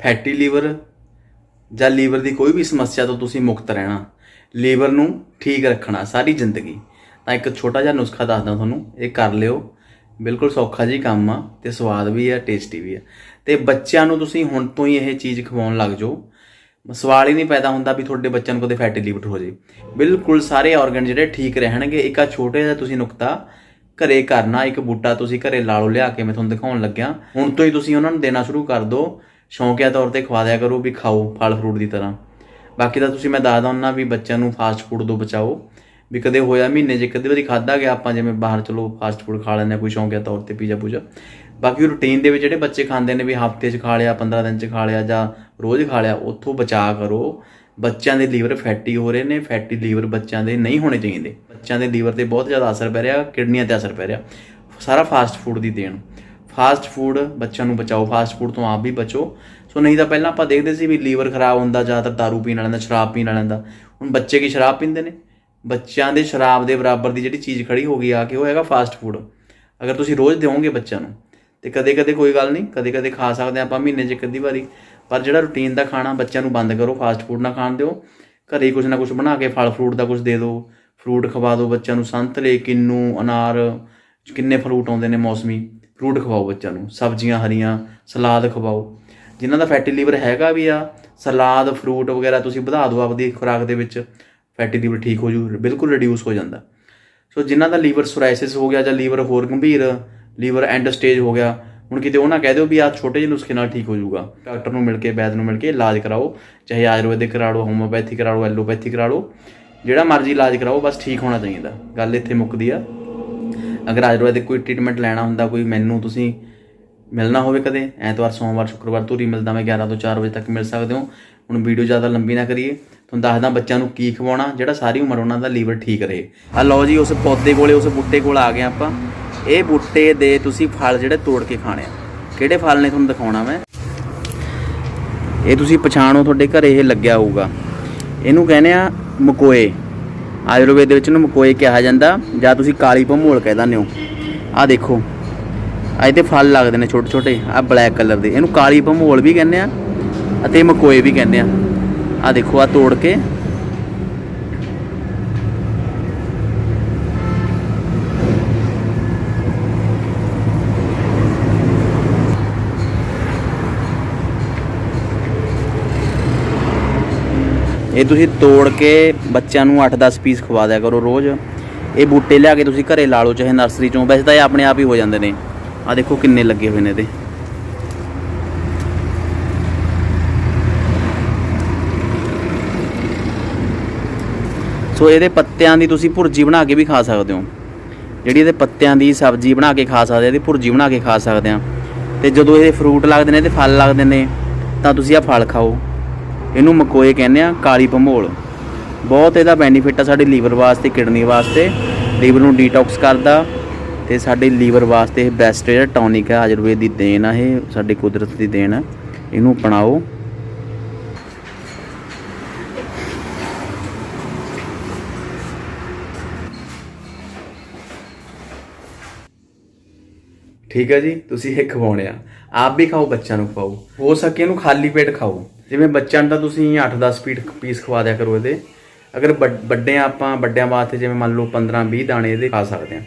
Fatty liver ਜਾਂ liver ਦੀ ਕੋਈ ਵੀ ਸਮੱਸਿਆ ਤੋਂ ਤੁਸੀਂ ਮੁਕਤ ਰਹਿਣਾ, ਲੀਵਰ ਨੂੰ ਠੀਕ ਰੱਖਣਾ ਸਾਰੀ ਜ਼ਿੰਦਗੀ। ਤਾਂ ਇੱਕ ਛੋਟਾ ਜਿਹਾ ਨੁਸਖਾ ਦੱਸਦਾ ਤੁਹਾਨੂੰ, ਇਹ ਕਰ ਲਿਓ। ਬਿਲਕੁਲ ਸੌਖਾ ਜੀ ਕੰਮ ਆ ਤੇ ਸਵਾਦ ਵੀ ਆ, ਟੇਸਟੀ ਵੀ ਆ। ਤੇ ਬੱਚਿਆਂ ਨੂੰ ਤੁਸੀਂ ਹੁਣ ਤੋਂ ਹੀ ਇਹ ਚੀਜ਼ ਖਵਾਉਣ ਲੱਗ ਜਾਓ। ਸਵਾਲ ਹੀ ਨਹੀਂ ਪੈਦਾ ਹੁੰਦਾ ਵੀ ਤੁਹਾਡੇ ਬੱਚਿਆਂ ਨੂੰ ਕਦੇ ਫੈਟੀ ਲੀਵਰ ਹੋ ਜੇ। ਬਿਲਕੁਲ ਸਾਰੇ ਆਰਗਨ ਜਿਹੜੇ ਠੀਕ ਰਹਿਣਗੇ, ਇੱਕ ਆ ਛੋਟੇ ਜਿਹਾ ਤੁਸੀਂ ਨੁਕਤਾ ਘਰੇ ਕਰਨਾ, ਇੱਕ ਬੂਟਾ ਤੁਸੀਂ ਘਰੇ ਲਾ ਲਓ ਲਿਆ ਕੇ ਮੈਂ ਤੁਹਾਨੂੰ ਦਿਖਾਉਣ ਲੱਗਿਆ। ਹੁਣ ਤੋਂ ਹੀ ਤੁਸੀਂ ਉਹਨਾਂ ਨੂੰ ਦੇਣਾ ਸ਼ੁਰੂ ਕਰ ਦਿਓ ਸ਼ੌਂਕਿਆ ਤੌਰ ਤੇ ਖਵਾ ਦਿਆ ਕਰੋ ਵੀ ਖਾਓ ਫਲ ਫਰੂਟ ਦੀ ਤਰ੍ਹਾਂ। ਬਾਕੀ ਤਾਂ ਤੁਸੀਂ ਮੈਂ ਦੱਸਦਾ ਹੁੰਦਾ ਵੀ ਬੱਚਿਆਂ ਨੂੰ ਫਾਸਟ ਫੂਡ ਤੋਂ ਬਚਾਓ। ਵੀ ਕਦੇ ਹੋਇਆ ਮਹੀਨੇ 'ਚ ਕਦੇ ਵਾਰੀ ਖਾਦਾ ਗਿਆ ਆਪਾਂ, ਜਿਵੇਂ ਬਾਹਰ ਚਲੋ ਫਾਸਟ ਫੂਡ ਖਾ ਲੈਂਦੇ ਹਾਂ, ਕੋਈ ਸ਼ੌਂਕਿਆ ਤੌਰ ਤੇ ਪੀਜ਼ਾ ਪੂਜਾ। ਬਾਕੀ ਰੂਟੀਨ ਦੇ ਵਿੱਚ ਜਿਹੜੇ ਬੱਚੇ ਖਾਂਦੇ ਨੇ ਵੀ ਹਫ਼ਤੇ 'ਚ ਖਾ ਲਿਆ 15 ਦਿਨ 'ਚ ਖਾ ਲਿਆ ਜਾਂ ਰੋਜ਼ ਖਾ ਲਿਆ, ਉੱਥੋਂ ਬਚਾ ਕਰੋ। ਬੱਚਿਆਂ ਦੇ ਲੀਵਰ ਫੈਟੀ ਹੋ ਰਹੇ ਨੇ, ਫੈਟੀ ਲੀਵਰ ਬੱਚਿਆਂ ਦੇ ਨਹੀਂ ਹੋਣੇ ਚਾਹੀਦੇ। ਬੱਚਿਆਂ ਦੇ ਲੀਵਰ ਤੇ ਬਹੁਤ ਜ਼ਿਆਦਾ ਅਸਰ ਪੈ ਰਿਹਾ, ਕਿਡਨੀਆਂ ਤੇ ਅਸਰ ਪੈ ਰਿਹਾ। ਸਾਰਾ ਫਾਸਟ ਫੂਡ ਦੀ ਦੇਣ। ਫਾਸਟ ਫੂਡ, ਬੱਚਿਆਂ ਨੂੰ ਬਚਾਓ, ਫਾਸਟ ਫੂਡ ਤੋਂ ਆਪ ਵੀ ਬਚੋ। ਸੋ ਨਹੀਂ ਤਾਂ ਪਹਿਲਾਂ ਆਪਾਂ ਦੇਖਦੇ ਸੀ ਵੀ ਲੀਵਰ ਖਰਾਬ ਹੁੰਦਾ, ਜ਼ਿਆਦਾਤਰ ਦਾਰੂ ਪੀਣ ਵਾਲਿਆਂ ਦਾ, ਸ਼ਰਾਬ ਪੀਣ ਵਾਲਿਆਂ ਦਾ। ਹੁਣ ਬੱਚੇ ਕੀ ਸ਼ਰਾਬ ਪੀਂਦੇ ਨੇ? ਬੱਚਿਆਂ ਦੇ ਸ਼ਰਾਬ ਦੇ ਬਰਾਬਰ ਦੀ ਜਿਹੜੀ ਚੀਜ਼ ਖੜੀ ਹੋ ਗਈ ਆ ਕੇ ਉਹ ਹੈਗਾ ਫਾਸਟ ਫੂਡ। ਅਗਰ ਤੁਸੀਂ ਰੋਜ਼ ਦਿਓਗੇ ਬੱਚਿਆਂ ਨੂੰ, ਤੇ ਕਦੇ ਕਦੇ ਕੋਈ ਗੱਲ ਨਹੀਂ ਕਦੇ ਕਦੇ ਖਾ ਸਕਦੇ ਆਪਾਂ ਮਹੀਨੇ 'ਚ ਇੱਕ ਅੱਧੀ ਵਾਰੀ। ਪਰ ਜਿਹੜਾ ਰੂਟੀਨ ਦਾ ਖਾਣਾ ਬੱਚਿਆਂ ਨੂੰ ਬੰਦ ਕਰੋ, ਫਾਸਟ ਫੂਡ ਨਾ ਖਾਣ ਦਿਓ। ਘਰੇ ਕੁਝ ਨਾ ਕੁਝ ਬਣਾ ਕੇ ਫਲ ਫਰੂਟ ਦਾ ਕੁਝ ਦੇ ਦਿਓ। ਫਰੂਟ ਖਵਾ ਦਿਓ ਬੱਚਿਆਂ ਨੂੰ ਸੰਤਰੇ ਕਿੰਨੂ, ਅਨਾਰ, ਕਿੰਨੇ ਫਰੂਟ ਆਉਂਦੇ ਨੇ ਮੌਸਮੀ। ਫਰੂਟ ਖਵਾਓ ਬੱਚਿਆਂ ਨੂੰ, ਸਬਜ਼ੀਆਂ ਹਰੀਆਂ, ਸਲਾਦ ਖਵਾਓ। ਜਿਨ੍ਹਾਂ ਦਾ ਫੈਟੀ ਲੀਵਰ ਹੈਗਾ ਵੀ ਆ, ਸਲਾਦ, ਫਰੂਟ ਵਗੈਰਾ ਤੁਸੀਂ ਵਧਾ ਦਿਓ ਆਪਦੀ ਖੁਰਾਕ ਦੇ ਵਿੱਚ ਫੈਟੀ ਲੀਵਰ ਠੀਕ ਹੋ ਜੂ, ਬਿਲਕੁਲ ਰਿਡਿਊਸ ਹੋ ਜਾਂਦਾ। ਸੋ ਜਿਨ੍ਹਾਂ ਦਾ ਲੀਵਰ ਸੋਰਾਇਸਿਸ ਹੋ ਗਿਆ ਜਾਂ ਲੀਵਰ ਹੋਰ ਗੰਭੀਰ, ਲੀਵਰ ਐਂਡ ਸਟੇਜ ਹੋ ਗਿਆ, ਹੁਣ ਕਿਤੇ ਉਹ ਨਾ ਕਹਿ ਦਿਓ ਵੀ ਆਹ ਛੋਟੇ ਜਿਹੇ ਨੁਸਖੇ ਨਾਲ ਠੀਕ ਹੋ ਜਾਊਗਾ ਡਾਕਟਰ ਨੂੰ ਮਿਲ ਕੇ, ਵੈਦ ਨੂੰ ਮਿਲ ਕੇ ਇਲਾਜ ਕਰਾਓ, ਚਾਹੇ ਆਯੁਰਵੈਦਿਕ ਕਰਾ ਲਓ ਹੋਮੋਪੈਥੀ ਕਰਾ ਲਓ ਐਲੋਪੈਥੀ ਕਰਾ ਲਓ ਜਿਹੜਾ ਮਰਜ਼ੀ ਇਲਾਜ ਕਰਾਓ, ਬਸ ਠੀਕ ਹੋਣਾ ਚਾਹੀਦਾ। ਗੱਲ ਇੱਥੇ ਮੁੱਕਦੀ ਆ। ਅਗਰ ਆਯੁਰਵੈਦਿਕ ਕੋਈ ਟ੍ਰੀਟਮੈਂਟ ਲੈਣਾ ਹੁੰਦਾ, ਕੋਈ ਮੈਨੂੰ ਤੁਸੀਂ ਮਿਲਣਾ ਹੋਵੇ ਕਦੇ, ਐਤਵਾਰ, ਸੋਮਵਾਰ, ਸ਼ੁੱਕਰਵਾਰ ਧੂਰੀ ਮਿਲਦਾ ਮੈਂ 11 ਤੋਂ 4 ਵਜੇ ਤੱਕ ਮਿਲ ਸਕਦੇ ਹੋ। ਹੁਣ ਵੀਡੀਓ ਜ਼ਿਆਦਾ ਲੰਬੀ ਨਾ ਕਰੀਏ। ਤੁਹਾਨੂੰ ਦੱਸਦਾ ਬੱਚਿਆਂ ਨੂੰ ਕੀ ਖਵਾਉਣਾ, ਜਿਹੜਾ ਸਾਰੀ ਉਮਰ ਉਹਨਾਂ ਦਾ ਲੀਵਰ ਠੀਕ ਰਹੇ। ਆ ਲਓ ਜੀ, ਉਸ ਪੌਦੇ ਕੋਲੇ, ਉਸ ਬੂਟੇ ਕੋਲ ਆ ਗਏ ਆਪਾਂ। ਇਹ ਬੂਟੇ ਦੇ ਤੁਸੀਂ ਫਲ ਜਿਹੜੇ ਤੋੜ ਕੇ ਖਾਣੇ ਆ। ਕਿਹੜੇ ਫਲ ਨੇ ਤੁਹਾਨੂੰ ਦਿਖਾਉਣਾ ਮੈਂ? ਇਹ ਤੁਸੀਂ ਪਛਾਣੋ, ਤੁਹਾਡੇ ਘਰੇ ਇਹ ਲੱਗਿਆ ਹੋਊਗਾ। ਇਹਨੂੰ ਕਹਿੰਦੇ ਆ ਮਕੋਏ। ਆਯੁਰਵੇਦ ਦੇ ਵਿੱਚ ਇਹਨੂੰ ਮਕੋਏ ਕਿਹਾ ਜਾਂਦਾ, ਜਾਂ ਤੁਸੀਂ ਕਾਲੀ ਭਮੋਲ ਕਹਿ ਦਿੰਦੇ ਹੋ। ਆਹ ਦੇਖੋ ਆ ਇਹਦੇ ਫਲ ਲੱਗਦੇ ਨੇ ਛੋਟੇ ਛੋਟੇ ਆ ਬਲੈਕ ਕਲਰ ਦੇ। ਇਹਨੂੰ ਕਾਲੀ ਭਮੋਲ ਵੀ ਕਹਿੰਦੇ ਆ, ਅਤੇ ਮਕੋਏ ਵੀ ਕਹਿੰਦੇ ਆ। ਆ ਦੇਖੋ ਆ ਤੋੜ ਕੇ ਇਹ ਤੁਸੀਂ ਤੋੜ ਕੇ ਬੱਚਿਆਂ ਨੂੰ 8-10 ਪੀਸ ਖਵਾ ਦਿਆ ਕਰੋ ਰੋਜ਼। ਇਹ ਬੂਟੇ ਲਿਆ ਕੇ ਤੁਸੀਂ ਘਰੇ ਲਾ ਲਓ, ਚਾਹੇ ਨਰਸਰੀ ਚੋਂ। ਵੈਸੇ ਤਾਂ ਇਹ ਆਪਣੇ ਆਪ ਹੀ ਹੋ ਜਾਂਦੇ ਨੇ। ਆ ਦੇਖੋ ਕਿੰਨੇ ਲੱਗੇ ਹੋਏ ਨੇ ਇਹਦੇ। ਸੋ ਇਹਦੇ ਪੱਤਿਆਂ ਦੀ ਤੁਸੀਂ ਭੁਰਜੀ ਬਣਾ ਕੇ ਵੀ ਖਾ ਸਕਦੇ ਹੋ। ਜਿਹੜੀ ਇਹਦੇ ਪੱਤਿਆਂ ਦੀ ਸਬਜ਼ੀ ਬਣਾ ਕੇ ਖਾ ਸਕਦੇ ਆ, ਇਹਦੀ ਭੁਰਜੀ ਬਣਾ ਕੇ ਖਾ ਸਕਦੇ ਆ। ਤੇ ਜਦੋਂ ਇਹਦੇ ਫਰੂਟ ਲੱਗਦੇ ਨੇ ਤੇ ਫਲ ਲੱਗਦੇ ਨੇ, ਤਾਂ ਤੁਸੀਂ ਆ ਫਲ ਖਾਓ। ਇਹਨੂੰ ਮਕੋਏ ਕਹਿੰਦੇ ਆ ਕਾਲੀ ਭਮੋਲ ਬਹੁਤ ਇਹਦਾ ਬੈਨੀਫਿਟ ਆ ਸਾਡੇ ਲੀਵਰ ਵਾਸਤੇ, ਕਿਡਨੀ ਵਾਸਤੇ। ਲੀਵਰ ਨੂੰ ਡੀਟੌਕਸ ਕਰਦਾ ਤੇ ਸਾਡੇ ਲੀਵਰ ਵਾਸਤੇ ਇਹ ਬੈਸਟ ਜਿਹੜਾ ਟੌਨਿਕ ਹੈ ਆਯੁਰਵੇਦ ਦੀ ਦੇਣ ਆ ਇਹ, ਸਾਡੇ ਕੁਦਰਤ ਦੀ ਦੇਣ ਆ। ਇਹਨੂੰ ਅਪਣਾਓ। ਠੀਕ ਹੈ ਜੀ, ਤੁਸੀਂ ਇਹ ਖਵਾਉਣੇ ਆ। ਆਪ ਵੀ ਖਾਓ, ਬੱਚਿਆਂ ਨੂੰ ਖਵਾਓ। ਹੋ ਸਕੇ ਇਹਨੂੰ ਖਾਲੀ ਪੇਟ ਖਾਓ। ਜਿਵੇਂ ਬੱਚਿਆਂ ਨੂੰ ਤਾਂ ਤੁਸੀਂ 8-10 ਪੀਟ ਪੀਸ ਖਵਾ ਦਿਆ ਕਰੋ ਇਹਦੇ। ਅਗਰ ਵੱਡ- ਵੱਡੇ ਆਪਾਂ, ਵੱਡਿਆਂ ਵਾਸਤੇ ਜਿਵੇਂ ਮੰਨ ਲਓ 15-20 ਦਾਣੇ ਇਹਦੇ ਖਾ ਸਕਦੇ ਆ